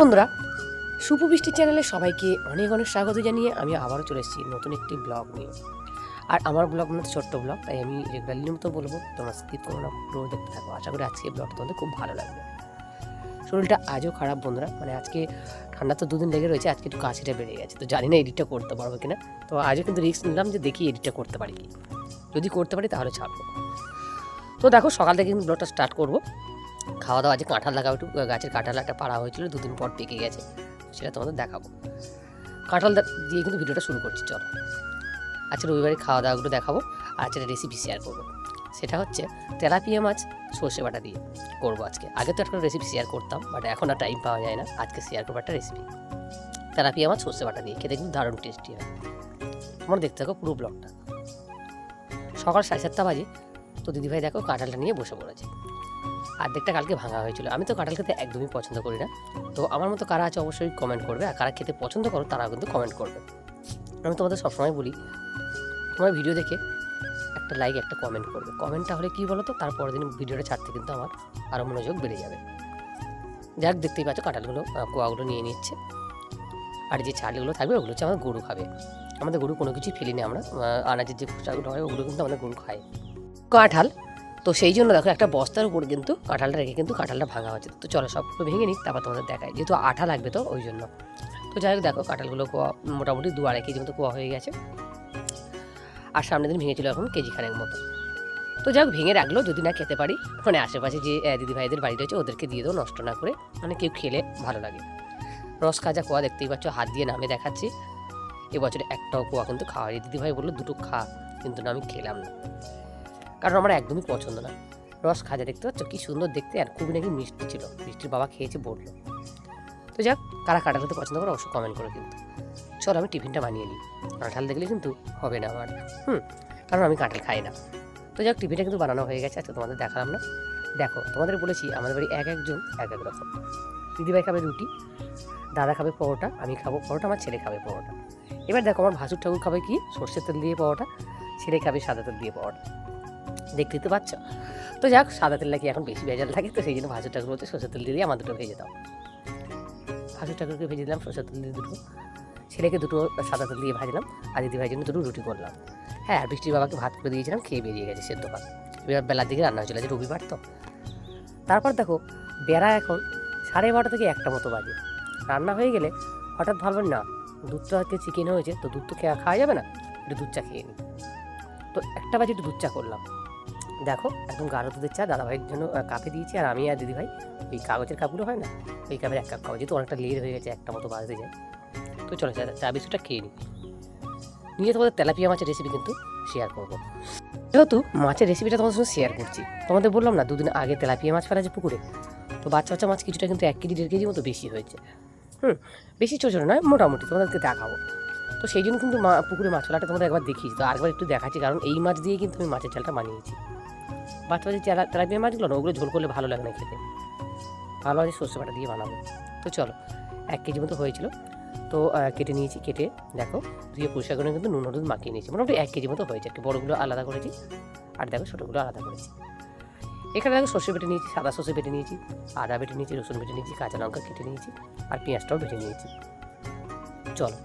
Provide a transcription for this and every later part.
বন্ধুরা সুপবৃষ্টি চ্যানেলে সবাইকে অনেক অনেক স্বাগত জানিয়ে আমি আবারও চলে এসেছি নতুন একটি ব্লগ নিয়ে। আর আমার ব্লগ মানে ছোট্ট ব্লগ তাই আমি রেগুলারলি মতো বলব, তোমরা স্কিপ করো না, পুরো দেখতে থাকো। আশা করি আজকে ব্লগটা তোমাদের খুব ভালো লাগবে। শরীরটা আজও খারাপ বন্ধুরা মানে আজকে ঠান্ডা তো দুদিন লেগে রয়েছে, আজকে একটু কাশিটা বেড়ে গেছে। তো জানি না এডিটটা করতে পারব কিনা। তো আজও কিন্তু রিস্ক নিলাম যে দেখি এডিটটা করতে পারি কি। যদি করতে পারি তাহলে ছাড়বো। তো দেখো, সকাল থেকে কিন্তু ব্লগটা স্টার্ট করব। খাওয়া দাওয়া আজকে কাঁঠাল লাগাও একটু গাছের কাঁঠাল একটা পাড়া হয়েছিল, দুদিন পর পেকে গেছে। সেটা তোমাদের দেখাবো। কাঁঠাল দিয়ে কিন্তু ভিডিওটা শুরু করছি, চলো। আজকে রবিবারে খাওয়া দাওয়াগুলো দেখাবো, আর আজকে রেসিপি শেয়ার করব। সেটা হচ্ছে তেলাপিয়া মাছ, সর্ষে বাটা দিয়ে করব আজকে। আগে তো একটা রেসিপি শেয়ার করতাম বাট এখন আর টাইম পাওয়া যায় না। আজকে শেয়ার করব একটা রেসিপি তেলাপিয়া মাছ, সর্ষে বাটা দিয়ে, খেতে কিন্তু দারুণ টেস্টি হয়। তোমরা দেখতে থাকো পুরো ব্লগটা সকাল সাড়ে সাতটা বাজে, তো দিদিভাই দেখো কাঁঠালটা নিয়ে বসে পড়েছে। অর্ধেকটা কালকে ভাঙা হয়েছিল। আমি তো কাঁঠাল খেতে একদমই পছন্দ করি না। তো আমার মতো কারা আছে অবশ্যই কমেন্ট করবে, আর কারা খেতে পছন্দ করো তারা কিন্তু কমেন্ট করবে। আমি তোমাদের সবসময় বলি, তোমার ভিডিও দেখে একটা লাইক একটা কমেন্ট করবে। কমেন্টটা হলে কী বলো তো তারপরের দিন ভিডিওটা ছাড়তে কিন্তু আমার আরও মনোযোগ বেড়ে যাবে। যাক, দেখতেই পাচ্ছ কাঁঠালগুলো কোয়াগুলো নিয়ে নিচ্ছে। আর যে চালগুলো থাকবে, ওগুলো হচ্ছে আমাদের গরু খাবে। আমাদের গরু কোনো কিছুই ফেলি না আমরা আনাজের যে খোসাগুলো হয়, ওগুলো কিন্তু আমাদের গরু খায়। কাঁঠাল তো সেই জন্য দেখো একটা বস্তার উপর কিন্তু কাঁঠালটা রেখে কিন্তু কাঁঠালটা ভাঙা হচ্ছে তো চলো সবগুলো ভেঙে নিই তারপর তোমাদের দেখায় যেহেতু আঠা লাগবে তো ওই জন্য। তো যাই হোক দেখো কাঁঠালগুলো কোয়া মোটামুটি দু আড়াই কেজি মতো কোয়া হয়ে গেছে। আর সামনের দিন ভেঙেছিল এখন কেজি খানেক মতো। তো যাই হোক ভেঙে রাখল যদি না খেতে পারি। মানে আশেপাশে যে আহ, দিদি ভাইদের বাড়ি রয়েছে ওদেরকে দিয়ে দেবো নষ্ট না করে। মানে কেউ খেলে ভালো লাগে। রস খাজা কোয়া দেখতেই পাচ্ছ হাত দিয়ে নামে দেখাচ্ছি। এবছরে একটাও কোয়া কিন্তু খাওয়া দিদি ভাই বলল দুটো খা। কিন্তু না আমি খেলাম না। কারণ আমার একদমই পছন্দ না। রস খাজা দেখতে পাচ্ছ, কী সুন্দর দেখতে আর খুবই নাকি মিষ্টি ছিল। মিষ্টির বাবা খেয়েছে বলল। তো যাক, কারা কাঁঠাল খেতে পছন্দ করে, অবশ্যই কমেন্ট করে কিন্তু। চলো আমি টিফিনটা বানিয়ে নিই। কাঁঠাল দেখলে কিন্তু হবে না আমার। হুম, কারণ আমি কাঁঠাল খাই না। তো যাক টিফিনটা কিন্তু বানানো হয়ে গেছে, আজকে তোমাদের দেখালাম না। দেখো, তোমাদের বলেছি, আমাদের বাড়ি এক একজন, এক এক রকম। দিদিভাই খাবে রুটি, দাদা খাবে পরোটা, আমি খাব পরোটা, আমার ছেলে খাবে পরোটা। এবার দেখো, আমার ভাসুর ঠাকুর খাবে কি? সর্ষের তেল দিয়ে পরোটা, ছেলে খাবে সাদা তেল দিয়ে পরোটা। দেখতেই তো পাচ্ছ। তো যাক, সাদা তেল নাকি এখন বেশি ভেজাল থাকে, তো সেই জন্য ভাজুর ঠাকুর বলতে সরষের তেল দিয়ে আমার দুটো ভেজে দাও। ভাজুর ঠাকুরকে ভেজে দিলাম, সরষের তেল দিয়ে দুটো। ছেলেকে দুটো সাদা তেল দিয়ে ভাজলাম, আর দিদি ভাইয়ের জন্য দুটো রুটি করলাম। হ্যাঁ আর বৃষ্টির বাবাকে ভাত করে দিয়েছিলাম, খেয়ে বেরিয়ে গেছে সেদ্ধ ভাত এবার বেলার দিকে রান্না হয়েছিল যে রবিবার তো। তারপর দেখো, বেড়া এখন সাড়ে বারোটা থেকে একটা মতো বাজে। রান্না হয়ে গেলে হঠাৎ ভাববেন না, দুধটা আজকে চিকেন হয়েছে, তো দুধ তো খাওয়া যাবে না, একটু দুধ চা খেয়ে নিই তো একটা বাজে একটু দুধ চা করলাম। দেখো, একদম গাঢ় দুধের চা দাদাভাইয়ের জন্য কাপে দিয়েছি, আর আমি আর দিদিভাই ওই কাগজের কাপগুলো হয় না ওই কাপের এক কাপ খাব যেহেতু অনেকটা লেট হয়ে গেছে, একটা মতো বাজতে যায়। তো চলো, চা চা বিস্কুটটা খেয়ে নিই। নিয়ে তোমাদের তেলাপিয়া মাছের রেসিপি কিন্তু শেয়ার করব। যেহেতু মাছের রেসিপিটা তোমাদের সঙ্গে শেয়ার করছি, তোমাদের বললাম না, দুদিন আগে তেলাপিয়া মাছ ফেলা আছে পুকুরে, তো বাচ্চা বাচ্চা মাছ কিছুটা কিন্তু এক কেজি, দেড় কেজি মতো বেশি হয়েছে। হুম, বেশি ছোটো ছোটো নয়, মোটামুটি, তোমাদেরকে দেখাবো। তো সেই জন্য কিন্তু মা, পুকুরে মাছ ফেলাটা তোমাদের একবার দেখিয়েছি, তো আরেকবার একটু দেখাচ্ছি, কারণ এই মাছ দিয়ে কিন্তু আমি মাছের চালটা বানিয়েছি। বাচ্চা বাচ্চা তেলা তেলাপিয়া মাছগুলো না, ওগুলো ঝোল করলে ভালো লাগে না খেতে। ভালো আছে সর্ষে বাটা দিয়ে বানাবো। তো চলো, এক কেজি মতো হয়েছিল। তো কেটে নিয়েছি, কেটে দেখো, ধুয়ে পরিষ্কার করে কিন্তু নুন হলুদ মাখিয়ে নিয়েছি। মোটামুটি এক কেজি মতো হয়েছে। একটু বড়গুলো আলাদা করেছি, আর দেখো ছোটোগুলো আলাদা করেছি। এখানে দেখো সর্ষে বেটে নিয়েছি, সাদা সর্ষে বেটে নিয়েছি, আদা বেটে নিয়েছি, রসুন বেটে নিয়েছি, কাঁচা লঙ্কা কেটে নিয়েছি, আর পেঁয়াজটাও বেটে নিয়েছি। চলো,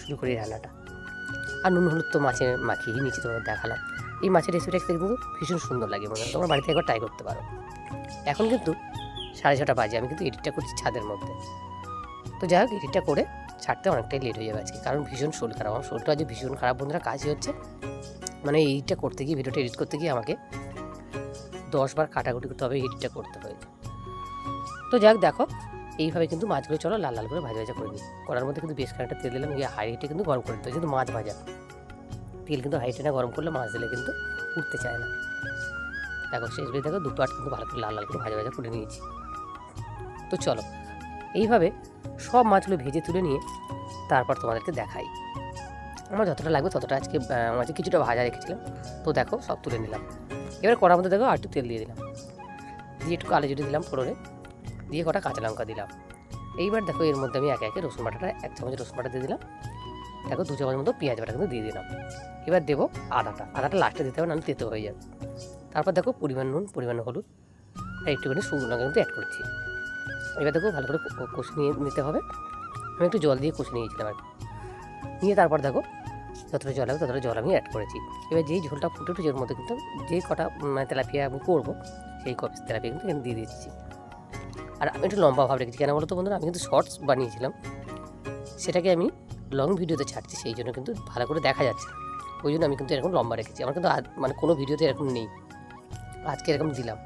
শুরু করি রান্নাটা। আর নুন হলুদ তো মাছে মাখিয়ে নিয়েছি, তোমাদের দেখালাম। এই মাছের রেসিপিটা খেতে কিন্তু ভীষণ সুন্দর লাগে মনে হয়। তোমরা বাড়িতে একবার ট্রাই করতে পারো। এখন কিন্তু সাড়ে ছটা বাজে, আমি কিন্তু এডিটটা করছি ছাদের মধ্যে। তো যাই হোক এডিটটা করে ছাড়তে অনেকটাই লেট হয়ে যাবে আজকে, কারণ ভীষণ শরীর খারাপ। আমার শরীরটা আজ ভীষণ খারাপ বন্ধুরা, কাজই হচ্ছে মানে এইটা করতে গিয়ে ভিডিওটা এডিট করতে গিয়ে আমাকে দশবার কাটাকুটি করতে হবে এডিটটা করতে হয়েছে তো যাক দেখো, এইভাবে কিন্তু মাছগুলো চলো লাল লাল করে ভাজা ভাজা করে নিই। করার মধ্যে কিন্তু বেশ খানিকটা তেল দিলাম হাই হিটে কিন্তু গরম করে দিতে হয় যেহেতু মাছ ভাজা। তেল কিন্তু হাই হিটে না গরম করলে মাছ দিলে কিন্তু উঠতে চায় না। দেখো শেষ বেশি দেখো দুটো আট কিন্তু ভালো করে লাল লাল করে ভাজা ভাজা করে নিয়েছি। তো চলো, এইভাবে সব মাছগুলো ভেজে তুলে নিয়ে তারপর তোমাদেরকে দেখাই। আমার যতটা লাগবে ততটা আজকে মাঝে কিছুটা ভাজা রেখেছিলাম। তো দেখো সব তুলে নিলাম। এবার কড়ার মধ্যে দেখো একটু তেল দিয়ে দিলাম। দিয়ে একটু কালো জিরে দিলাম ফোড়নে। দিয়ে কটা কাঁচা লঙ্কা দিলাম। এইবার দেখো এর মধ্যে আমি একে একে রসুন বাটাটা, এক চামচ রসুন বাটা দিয়ে দিলাম। দেখো দু চামচ মতো পেঁয়াজ বাটা কিন্তু দিয়ে দিলাম। এবার দেবো আদাটা। আদাটা লাস্টে দিতে হবে না তেতো হয়ে যাবে। তারপর দেখো পরিমাণ নুন পরিমাণ হলুদ আর একটুখানি শুকনো লঙ্কা কিন্তু অ্যাড করছি। এবার দেখো ভালো করে কষে নিয়ে নিতে হবে। আমি একটু জল দিয়ে কষে নিয়েছিলাম আর নিয়ে তারপর দেখো যতটা জল হবে ততটা জল আমি অ্যাড করেছি। এবার যেই ঝোলটা ফুটে উঠেছে ওর মধ্যে কিন্তু যেই কটা উম, তেলাপিয়া আমি করব সেই কপিস তেলাপিয়া কিন্তু এখানে দিয়ে দিচ্ছি। আর আমি একটু লম্বা ভাব রেখেছি। কেন বলো তো বন্ধুরা? আমি কিন্তু শর্টস বানিয়েছিলাম। সেটাকে আমি লং ভিডিওতে ছাড়ছি, সেই জন্য কিন্তু ভালো করে দেখা যাচ্ছে ওই জন্য আমি কিন্তু এরকম লম্বা রেখেছি। আমার কিন্তু মানে কোনো ভিডিওতে এরকম নেই। আজকে এরকম দিলাম।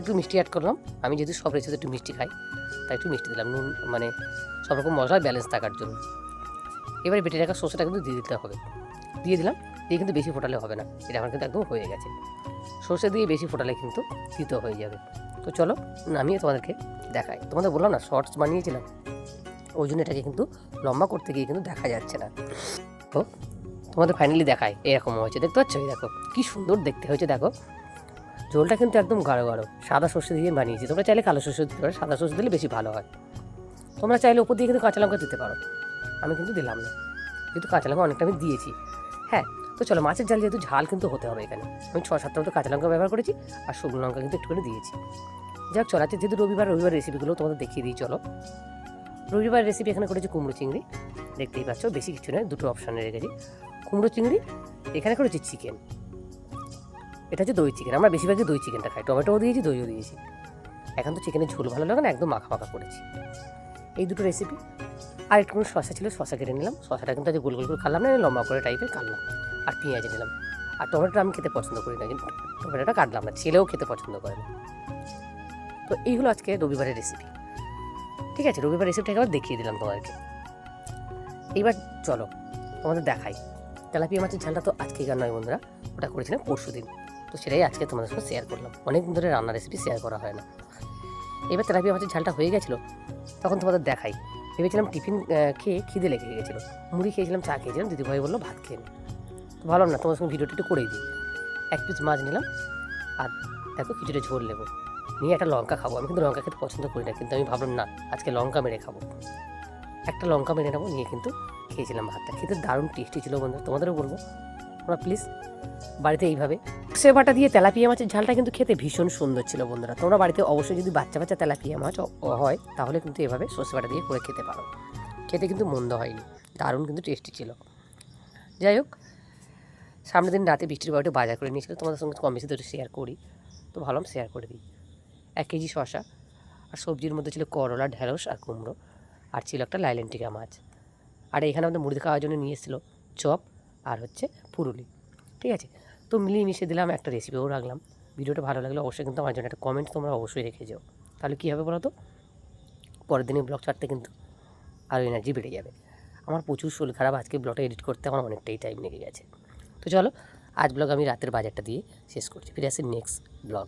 একটু মিষ্টি অ্যাড করলাম। আমি যেহেতু সব রেসিপিতে একটু মিষ্টি খাই, তাই একটু মিষ্টি দিলাম। নুন মানে সব রকম মশলা ব্যালেন্স থাকার জন্য। এবারে বেটে রাখা সসটা কিন্তু দিয়ে দিতে হবে। দিয়ে দিলাম। দিয়ে কিন্তু বেশি ফোটালে হবে না। এটা আমার কিন্তু একদম হয়ে গেছে। সর্ষে দিয়ে বেশি ফোটালে কিন্তু তিতো হয়ে যাবে। তো চলো, নামিয়ে তোমাদেরকে দেখাই। তোমাদের বললাম না শর্টস বানিয়েছিলাম। ওই জন্য এটাকে কিন্তু লম্বা করতে গিয়ে কিন্তু দেখা যাচ্ছে না। তো তোমাদের ফাইনালি দেখায় এরকম হয়েছে, দেখতে পাচ্ছ? দেখো, কি সুন্দর দেখতে হয়েছে, দেখো। ঝোলটা কিন্তু একদম গাঢ় গাঢ়, সাদা সর্ষে দিয়ে বানিয়েছি। তোমরা চাইলে কালো সর্ষে দিতে পারো, সাদা সর্ষে দিলে বেশি ভালো হয়। তোমরা চাইলে ওপর দিয়ে কিন্তু কাঁচা লঙ্কা দিতে পারো। আমি কিন্তু দিলাম না, কিন্তু কাঁচা লঙ্কা অনেকটা আমি দিয়েছি। হ্যাঁ তো চলো, মাছের জাল যেহেতু ঝাল কিন্তু হতে হবে এখানে। আমি ছ সাতটা মতো কাঁচা লঙ্কা ব্যবহার করেছি, আর শুকনো লঙ্কা কিন্তু একটুখানি দিয়েছি। যাক, চলো, আজকে যেহেতু রবিবার রবিবার রেসিপিগুলো তোমাদের দেখিয়ে দিই, চলো। রবিবার রেসিপি এখানে করেছি কুমড়ো চিংড়ি। দেখতেই পাচ্ছ, বেশি কিছু নয়, দুটো অপশানে রেখেছি। কুমড়ো চিংড়ি, এখানে করেছি চিকেন এটা হচ্ছে দই চিকেন আমরা বেশিরভাগই দই চিকেনটা খাই। টমেটোও দিয়েছি, দইও দিয়েছি। এখন তো চিকেনের ঝোল ভালো লাগে না, একদম মাখা মাখা করেছি। এই দুটো রেসিপি আর একটু শশা ছিল শশা কেটে নিলাম। শশাটা কিন্তু আজ গোল গোল করে খাল্লাম না লম্বা করে টাইপের কাটলাম। আর পেঁয়াজ নিলাম। আর টমেটোটা আমি খেতে পছন্দ করি না, কিন্তু টমেটোটা কাটলাম না, ছেলেও খেতে পছন্দ করে না। তো এই হলো আজকে রবিবারের রেসিপি ঠিক আছে, রবিবার রেসিপিটা একবার দেখিয়ে দিলাম তোমাদেরকে। এইবার চলো, তোমাদের দেখাই। তেলাপিয়া মাছের ঝালটা তো আজকে আজকেকার নয় বন্ধুরা? ওটা করেছিলাম পরশু দিন। তো সেটাই আজকে তোমাদের সঙ্গে শেয়ার করলাম। অনেক দিন ধরে রান্নার রেসিপি শেয়ার করা হয় না। এবার তেলাপিয়া মাছের ঝালটা হয়ে গেছিল, তখন তোমাদের দেখাই। ভেবেছিলাম টিফিন খেয়ে খিদে লেগে গেছিল। মুড়ি খেয়েছিলাম, চা খেয়েছিলাম, দিদিভাই বলল ভাত খেয়ে নে। তো ভাবলাম না তোমার সঙ্গে ভিডিওটা একটু করেই দিই। এক পিস মাছ নিলাম, আর দেখো কিছুটা ঝোল নেব। নিয়ে একটা লঙ্কা খাব। আমি কিন্তু লঙ্কা খেতে পছন্দ করি না, কিন্তু আমি ভাবলাম, না, আজকে লঙ্কা মেরে খাব। একটা লঙ্কা মেরে নেব, নিয়ে কিন্তু খেয়েছিলাম ভাতটা। খেতে দারুণ টেস্টি ছিল বন্ধু তোমাদেরও বলব। তোমরা প্লিজ বাড়িতে এইভাবে সে বাটা দিয়ে তেলাপিয়া মাছের ঝালটা কিন্তু খেতে ভীষণ সুন্দর ছিল বন্ধুরা। তোমরা বাড়িতে অবশ্যই যদি বাচ্চা বাচ্চা তেলাপিয়া মাছ হয়, তাহলে কিন্তু এভাবে সর্ষে বাটা দিয়ে করে খেতে পারো। খেতে কিন্তু মন্দ হয়নি, দারুণ কিন্তু টেস্টি ছিল। যাই হোক, সামনের দিন রাতে বৃষ্টির বাড়িতে বাজার করে নিয়েছিল তোমাদের সঙ্গে কম বেশি তো শেয়ার করি। তো ভাবলাম শেয়ার করে দিই। এক কেজি শশা আর সবজির মধ্যে ছিল করলা, ঢেঁড়স আর কুমড়ো, আর ছিল একটা লাইলেন্টিকা মাছ। আর এখানে আমাদের মুড়ি খাওয়ার জন্য নিয়ে এসেছিল চপ আর হচ্ছে পুরুলি, ঠিক আছে? তো মিলিয়ে মিশিয়ে দিলাম একটা রেসিপিও রাখলাম। ভিডিওটা ভালো লাগলে অবশ্যই কিন্তু আমার জন্য একটা কমেন্ট তোমরা অবশ্যই রেখে যাও। তাহলে কী হবে বলো তো পরের দিনে ব্লগ ছাড়তে কিন্তু আরও এনার্জি বেড়ে যাবে। আমার প্রচুর শরীর খারাপ, আজকে ব্লগটা এডিট করতে আমার অনেকটাই টাইম লেগে গেছে। তো চলো, আজ ব্লগ আমি রাতের বাজারটা দিয়ে শেষ করছি। ফিরে আসি নেক্সট ব্লগ